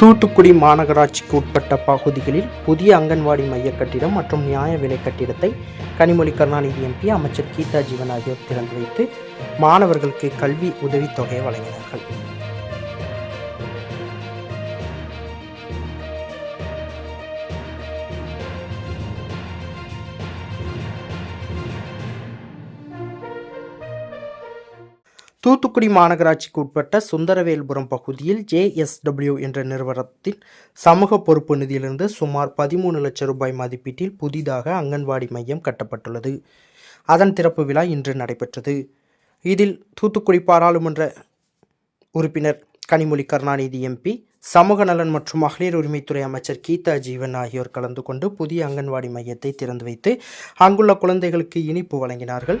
தூத்துக்குடி மாநகராட்சிக்கு உட்பட்ட பகுதிகளில் புதிய அங்கன்வாடி மைய கட்டிடம் மற்றும் நியாய விலை கட்டிடத்தை கனிமொழி கருணாநிதி எம்பி அமைச்சர் கீதா ஜீவன் ஆகியோர் திறந்து வைத்து மாணவர்களுக்கு கல்வி உதவித்தொகையை வழங்கினார்கள். தூத்துக்குடி மாநகராட்சிக்கு உட்பட்ட சுந்தரவேல்புரம் பகுதியில் ஜேஎஸ்டபிள்யூ என்ற நிறுவனத்தின் சமூக பொறுப்பு நிதியிலிருந்து சுமார் பதிமூணு லட்சம் ரூபாய் மதிப்பீட்டில் புதிதாக அங்கன்வாடி மையம் கட்டப்பட்டுள்ளது. அதன் திறப்பு விழா இன்று நடைபெற்றது. இதில் தூத்துக்குடி பாராளுமன்ற உறுப்பினர் கனிமொழி கருணாநிதி எம்பி சமூக நலன் மற்றும் மகளிர் உரிமைத்துறை அமைச்சர் கீதா ஜீவன் ஆகியோர் கலந்து கொண்டு புதிய அங்கன்வாடி மையத்தை திறந்து வைத்து அங்குள்ள குழந்தைகளுக்கு இனிப்பு வழங்கினார்கள்.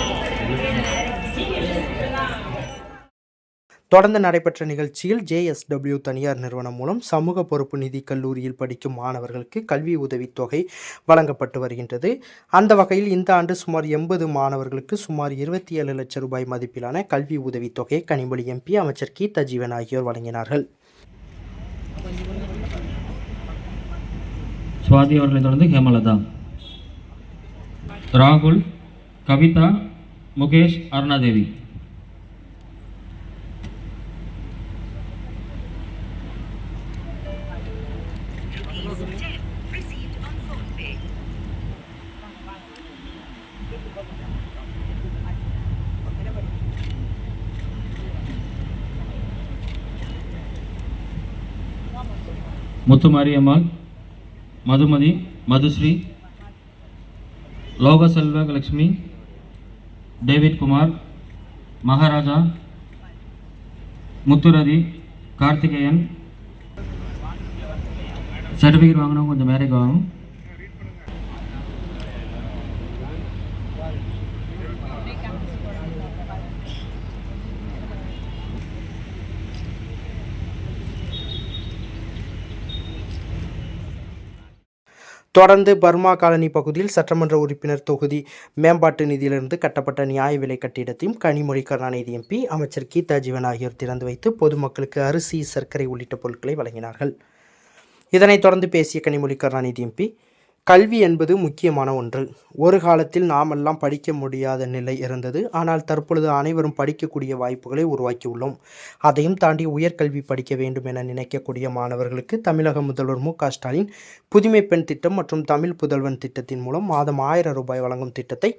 தொடர்ந்து நடைபெற்ற நிகழ்ச்சியில் ஜேஎஸ்டபிள்யூ தனியார் நிறுவனம் மூலம் சமூக பொறுப்பு நிதி கல்லூரியில் படிக்கும் மாணவர்களுக்கு கல்வி உதவித்தொகை வழங்கப்பட்டு வருகின்றது. அந்த வகையில் இந்த ஆண்டு சுமார் எண்பது மாணவர்களுக்கு சுமார் இருபத்தி ஏழு லட்சம் ரூபாய் மதிப்பிலான கல்வி உதவித்தொகையை கனிமொழி எம்பி அமைச்சர் கீதா ஜீவன் ஆகியோர் வழங்கினார்கள். சுவாதி அவர்களை தொடர்ந்து ஹேமலதா ராகுல் கவிதா முகேஷ் அருணாதேவி. முத்து மாரியம்மாள் மதுமதி மதுஸ்ரீ லோக டேவிட் குமார் மகாராஜா முத்துரதி கார்த்திகேயன். சர்டிஃபிகேட் வாங்கினவங்க கொஞ்சம் மேரேஜ் வாங்கணும் தொடர்ந்து பர்மா காலனி பகுதியில் சட்டமன்ற உறுப்பினர் தொகுதி மேம்பாட்டு நிதியிலிருந்து கட்டப்பட்ட நியாய விலை கட்டிடத்தையும் கனிமொழி கருணாநிதி எம்பி அமைச்சர் கீதா ஜீவன் ஆகியோர் திறந்து வைத்து பொதுமக்களுக்கு அரிசி சர்க்கரை உள்ளிட்ட பொருட்களை வழங்கினார்கள். இதனைத் தொடர்ந்து பேசிய கனிமொழி கருணாநிதி எம்பி கல்வி என்பது முக்கியமான ஒன்று. ஒரு காலத்தில் நாமெல்லாம் படிக்க முடியாத நிலை இருந்தது. ஆனால் தற்பொழுது அனைவரும் படிக்கக்கூடிய வாய்ப்புகளை உருவாக்கியுள்ளோம். அதையும் தாண்டி உயர்கல்வி படிக்க வேண்டும் என நினைக்கக்கூடிய மாணவர்களுக்கு தமிழக முதல்வர் மு க ஸ்டாலின் புதுமை பெண் திட்டம் மற்றும் தமிழ் புதல்வன் திட்டத்தின் மூலம் மாதம் ஆயிரம் ரூபாய் வழங்கும் திட்டத்தை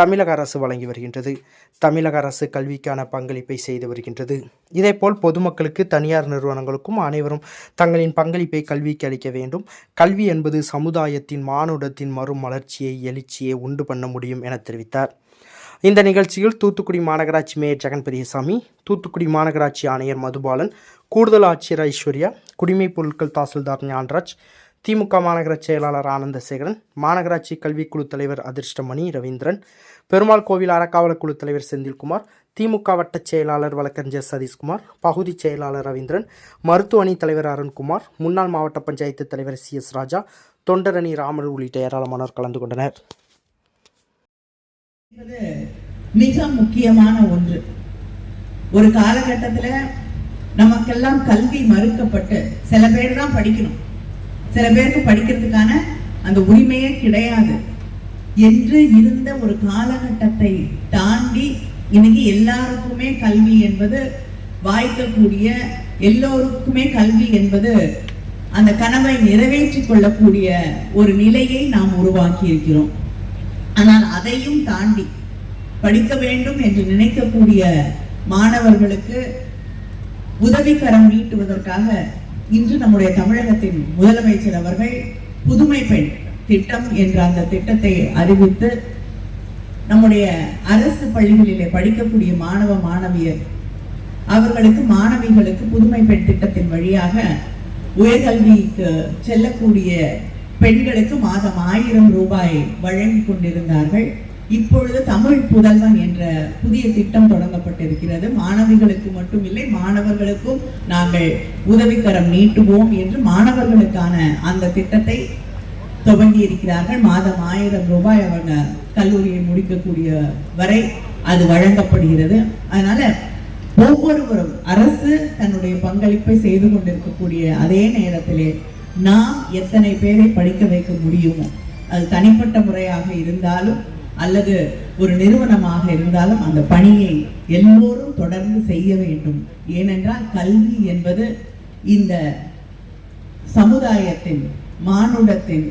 தமிழக அரசு வழங்கி வருகின்றது. தமிழக அரசு கல்விக்கான பங்களிப்பை செய்து வருகின்றது. இதேபோல் பொதுமக்களுக்கு தனியார் நிறுவனங்களுக்கும் அனைவரும் தங்களின் பங்களிப்பை கல்விக்கு அளிக்க வேண்டும். கல்வி என்பது சமுதாயத்தின் மானுடத்தின் மறுமலர்ச்சியை எழுச்சியை உண்டு பண்ண முடியும் என தெரிவித்தார். இந்த நிகழ்ச்சியில் தூத்துக்குடி மாநகராட்சி மேயர் ஜெகன் பெரியசாமி தூத்துக்குடி மாநகராட்சி ஆணையர் மதுபாலன் கூடுதல் ஆட்சியர் ஐஸ்வர்யா குடிமைப் பொருட்கள் தாசில்தார் ஞான்ராஜ் திமுக மாநகர செயலாளர் ஆனந்தசேகரன் மாநகராட்சி கல்விக்குழு தலைவர் அதிர்ஷ்டமணி ரவீந்திரன் பெருமாள் கோவில் அறக்காவலர் குழு தலைவர் செந்தில்குமார் திமுக வட்ட செயலாளர் வழக்கறிஞர் சதீஷ்குமார் பகுதி செயலாளர் ரவீந்திரன் மருத்துவ அணி தலைவர் அருண்குமார் முன்னாள் மாவட்ட பஞ்சாயத்து தலைவர் சி எஸ் ராஜா தொண்டரணி ராமர் உள்ளிட்ட ஏராளமானோர் கலந்து கொண்டனர். மிக முக்கியமான ஒன்று. ஒரு காலகட்டத்துல நமக்கெல்லாம் கல்வி மறுக்கப்பட்டு சில பேர் தான் படிக்கணும். சில பேருக்கு படிக்கிறதுக்கான அந்த உரிமையே கிடையாது. என்று இருந்த ஒரு காலகட்டத்தை தாண்டி இன்னைக்கு எல்லாருக்குமே கல்வி என்பது வாய்க்கக்கூடிய எல்லோருக்குமே கல்வி என்பது அந்த கனவை நிறைவேற்றிக் கொள்ளக்கூடிய ஒரு நிலையை நாம் உருவாக்கி இருக்கிறோம் ஆனால் அதையும் தாண்டி படிக்க வேண்டும் என்று நினைக்கக்கூடிய மாணவர்களுக்கு உதவிக்கரம் நீட்டுவதற்காக இன்று நம்முடைய தமிழகத்தின் முதலமைச்சர் அவர்கள் புதுமை பெண் திட்டம் என்ற அந்த திட்டத்தை அறிவித்து நம்முடைய அரசு பள்ளிகளிலே படிக்கக்கூடிய மாணவ மாணவியர் அவர்களுக்கு மாணவிகளுக்கு புதுமை பெண் திட்டத்தின் வழியாக உயர்கல்விக்கு செல்லக்கூடிய பெண்களுக்கு மாதம் ஆயிரம் ரூபாய் வழங்கி கொண்டிருந்தார்கள். இப்பொழுது தமிழ் புதல்வன் என்ற புதிய திட்டம் தொடங்கப்பட்டிருக்கிறது. மாணவிகளுக்கு மட்டுமில்லை மாணவர்களுக்கும் நாங்கள் உதவிக்கரம் நீட்டுவோம் என்று மாணவர்களுக்கான அந்த திட்டத்தை துவங்கி இருக்கிறார்கள் மாதம் ஆயிரம் ரூபாய் அவங்க கல்லூரியை முடிக்கக்கூடிய வரை அது வழங்கப்படுகிறது. அதனால ஒவ்வொருவரும் அரசு தன்னுடைய பங்களிப்பை செய்து கொண்டிருக்கக்கூடிய அதே நேரத்திலே நாம் எத்தனை பேரை படிக்க வைக்க முடியுமோ அது தனிப்பட்ட முறையாக இருந்தாலும் அல்லது ஒரு நிறுவனமாக இருந்தாலும் அந்த பணியை எல்லோரும் தொடர்ந்து செய்ய வேண்டும். ஏனென்றால் கல்வி என்பது இந்த சமுதாயத்தின் மானுடத்தின்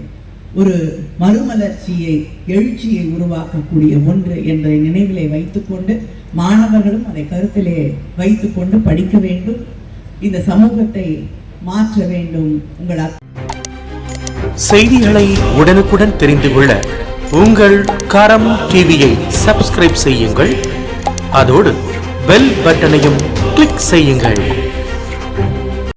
ஒரு மறுமலர்ச்சியை எழுச்சியை உருவாக்கக்கூடிய ஒன்று என்ற நினைவிலே வைத்துக்கொண்டு மாணவர்களும் அதை கருத்திலே வைத்துக்கொண்டு படிக்க வேண்டும். இந்த சமூகத்தை மாற்ற வேண்டும். உங்களால் செய்திகளை உடனுக்குடன் தெரிந்து கொள்ள உங்கள் கரம் டிவியை சப்ஸ்கிரைப் செய்யுங்கள். அதோடு பெல் பட்டனையும் கிளிக் செய்யுங்கள்.